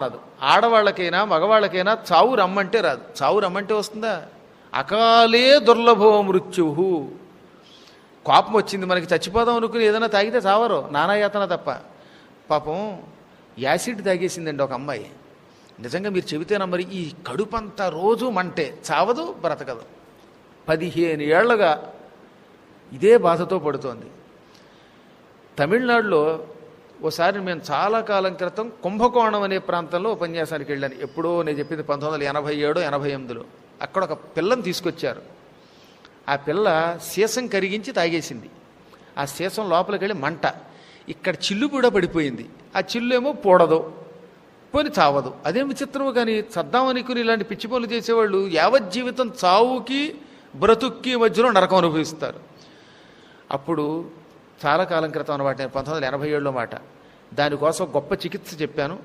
రాదు. ఆడవాళ్ళకైనా మగవాళ్ళకైనా చావు రమ్మంటే రాదు. చావు రమ్మంటే వస్తుందా? అకాలే దుర్లభో మృత్యువు కోపం వచ్చింది మనకి చచ్చిపోదాం అనుకుని ఏదైనా తాగితే చావరు. నానాయాతన తప్ప. పాపం యాసిడ్ తాగేసిందండి ఒక అమ్మాయి. నిజంగా మీరు చెబితేనా మరి ఈ కడుపంతా రోజు మంటే. చావదు బ్రతకదు. పదిహేను ఏళ్ళుగా ఇదే బాధతో పడుతోంది. తమిళనాడులో ఓసారి మేము చాలా కాలం క్రితం కుంభకోణం అనే ప్రాంతంలో ఉపన్యాసానికి వెళ్ళాను. ఎప్పుడో నేను చెప్పింది పంతొమ్మిది వందల ఎనభై ఏడో ఎనభై ఎనిమిదిలో. అక్కడ ఒక పిల్లని తీసుకొచ్చారు. ఆ పిల్ల సీసం కరిగించి తాగేసింది. ఆ సీసం లోపలికి వెళ్ళి మంట. ఇక్కడ చిల్లు కూడా పడిపోయింది. ఆ చిల్లు ఏమో పూడదు పోని చావదు అదేం విచిత్రము కానీ చద్దామనుకుని ఇలాంటి పిచ్చి పనులు చేసేవాళ్ళు యావజ్జీవితం చావుకి బ్రతుక్కి మధ్యలో నరకం అనుభవిస్తారు. అప్పుడు చాలా కాలం క్రితం అనమాట నేను పంతొమ్మిది వందల ఎనభై ఏడులో మాట. దానికోసం గొప్ప చికిత్స చెప్పాను.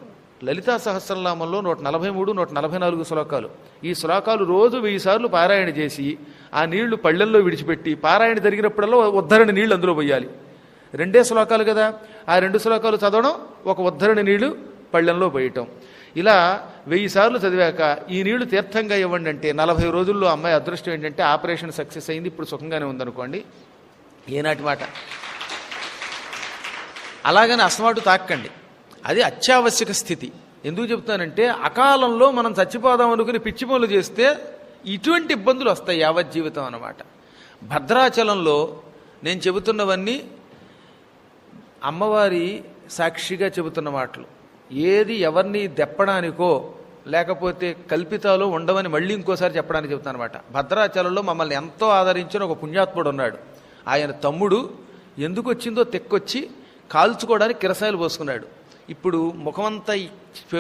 లలితా సహస్రనామంలో నూట నలభై మూడు నూట నలభై నాలుగు శ్లోకాలు. ఈ శ్లోకాలు రోజు వెయ్యి సార్లు పారాయణ చేసి ఆ నీళ్ళు పళ్ళెల్లో విడిచిపెట్టి పారాయణ జరిగినప్పుడల్లా ఉద్ధరణ నీళ్ళు అందులో పోయాలి. రెండే శ్లోకాలు కదా. ఆ రెండు శ్లోకాలు చదవడం ఒక ఉద్ధరణ నీళ్ళు పళ్ళెంలో పోయటం. ఇలా వెయ్యి సార్లు చదివాక ఈ నీళ్ళు తీర్థంగా ఇవ్వండి అంటే నలభై రోజుల్లో అమ్మాయి అదృష్టం ఏంటంటే ఆపరేషన్ సక్సెస్ అయింది ఇప్పుడు సుఖంగానే ఉందనుకోండి. ఏనాటి మాట? అలాగని అసమాటు తాకండి. అది అత్యావశ్యక స్థితి. ఎందుకు చెప్తానంటే అకాలంలో మనం చచ్చిపోదాం అనుకుని పిచ్చి పనులు చేస్తే ఇటువంటి ఇబ్బందులు వస్తాయి యావజ్జీవితం అన్నమాట. భద్రాచలంలో నేను చెబుతున్నవన్నీ అమ్మవారి సాక్షిగా చెబుతున్న మాటలు. ఏది ఎవరిని దెప్పడానికో లేకపోతే కల్పితాలు ఉండవని మళ్ళీ ఇంకోసారి చెప్పడానికి చెబుతాను అనమాట భద్రాచలంలో మమ్మల్ని ఎంతో ఆదరించిన ఒక పుణ్యాత్ముడు ఉన్నాడు. ఆయన తమ్ముడు ఎందుకు వచ్చిందో తెక్కొచ్చి కాల్చుకోవడానికి కిరసాయలు పోసుకున్నాడు. ఇప్పుడు ముఖమంతా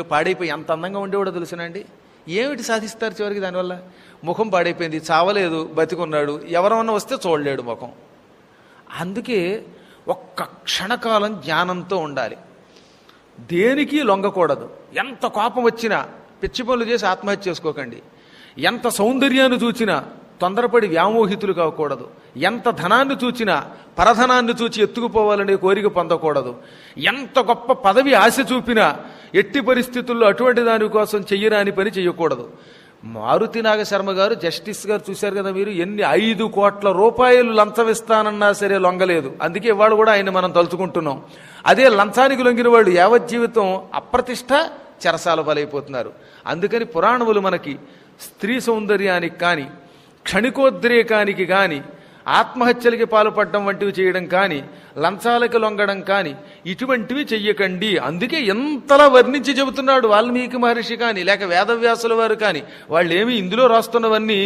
పాడైపోయి ఎంత అందంగా ఉండేవాడో తెలుసునండి. ఏమిటి సాధిస్తారు చివరికి దానివల్ల? ముఖం పాడైపోయింది చావలేదు బతికున్నాడు ఎవరన్నా వస్తే చూడలేడు ముఖం. అందుకే ఒక్క క్షణకాలం జ్ఞానంతో ఉండాలి. దేనికి లొంగకూడదు. ఎంత కోపం వచ్చినా పిచ్చి పనులు చేసి ఆత్మహత్య చేసుకోకండి. ఎంత సౌందర్యాన్ని చూచినా తొందరపడి వ్యామోహితులు కాకూడదు. ఎంత ధనాన్ని చూచినా పరధనాన్ని చూచి ఎత్తుకుపోవాలనే కోరిక పొందకూడదు. ఎంత గొప్ప పదవి ఆశ చూపినా ఎట్టి పరిస్థితుల్లో అటువంటి దానికోసం చెయ్యరాని పని చెయ్యకూడదు. మారుతి నాగశర్మ గారు జస్టిస్ గారు చూశారు కదా మీరు ఎన్ని ఐదు కోట్ల రూపాయలు లంచం ఇస్తానన్నా సరే లొంగలేదు. అందుకే ఇవాళ కూడా ఆయన మనం తలుచుకుంటున్నాం. అదే లంచానికి లొంగిన వాళ్ళు యావజ్జీవితం అప్రతిష్ట చెరసాల బలైపోతున్నారు. అందుకని పురాణములు మనకి స్త్రీ సౌందర్యానికి కానీ క్షణికోద్రేకానికి కానీ ఆత్మహత్యలకి పాల్పడడం వంటివి చేయడం కానీ లంచాలకి లొంగడం కానీ ఇటువంటివి చెయ్యకండి. అందుకే ఎంతలా వర్ణించి చెబుతున్నాడు వాల్మీకి మహర్షి కానీ లేక వేదవ్యాసుల వారు కానీ వాళ్ళు ఏమి ఇందులో రాస్తున్నవన్నీ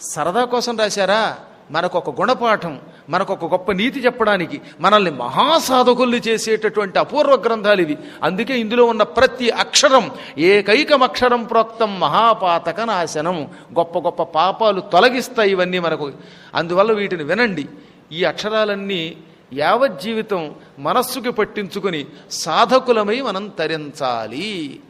సరదా కోసం రాశారా? మనకు ఒక గుణపాఠం. మనకు ఒక గొప్ప నీతి చెప్పడానికి మనల్ని మహాసాధకుల్ని చేసేటటువంటి అపూర్వ గ్రంథాలు ఇవి. అందుకే ఇందులో ఉన్న ప్రతి అక్షరం ఏకైకం అక్షరం ప్రోక్తం మహాపాతక నాశనం గొప్ప గొప్ప పాపాలు తొలగిస్తాయి ఇవన్నీ మనకు. అందువల్ల వీటిని వినండి. ఈ అక్షరాలన్నీ యావజ్జీవితం మనస్సుకి పట్టించుకుని సాధకులమై మనం తరించాలి.